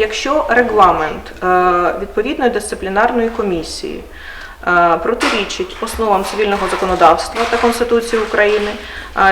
Якщо регламент е, відповідної дисциплінарної комісії е, протирічить основам цивільного законодавства та Конституції України,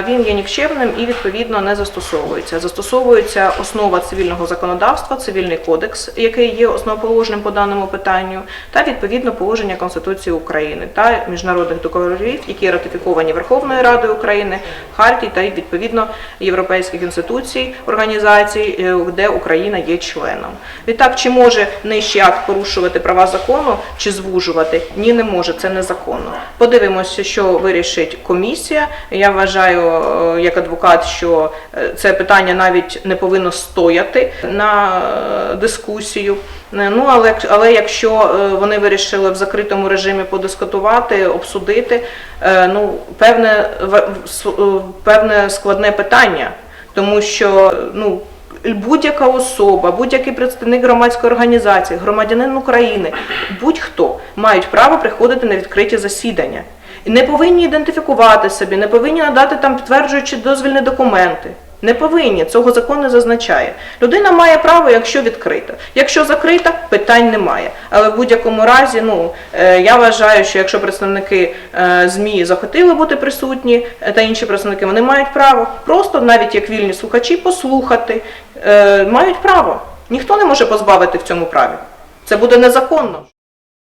він є нікчемним і відповідно не застосовується. Застосовується основа цивільного законодавства, цивільний кодекс, який є основоположним по даному питанню, та відповідно положення Конституції України та міжнародних договорів, які ратифіковані Верховною Радою України, Хартії та відповідно європейських інституцій, організацій, е, де Україна є членом. Відтак, чи може нижчий акт порушувати права закону чи звужувати? Ні, не може, це незаконно. Подивимося, що вирішить комісія. Я вважаю, е, як адвокат, що е, це питання навіть не повинно стояти на е, дискусію. Ну, але, але якщо вони вирішили в закритому режимі подискутувати, обсудити, ну, певне, певне складне питання, тому що ну, будь-яка особа, будь-який представник громадської організації, громадянин України, будь-хто мають право приходити на відкриті засідання. Не повинні ідентифікувати собі, не повинні надати там підтверджуючі дозвільні документи. Не повинні, цього закон не зазначає. Людина має право, якщо відкрита. Якщо закрита, питань немає. Але в будь-якому разі, ну е, я вважаю, що якщо представники е, ЗМІ захотіли бути присутні е, та інші представники, вони мають право просто навіть як вільні слухачі послухати. Мають право. Ніхто не може позбавити в цьому праві. Це буде незаконно.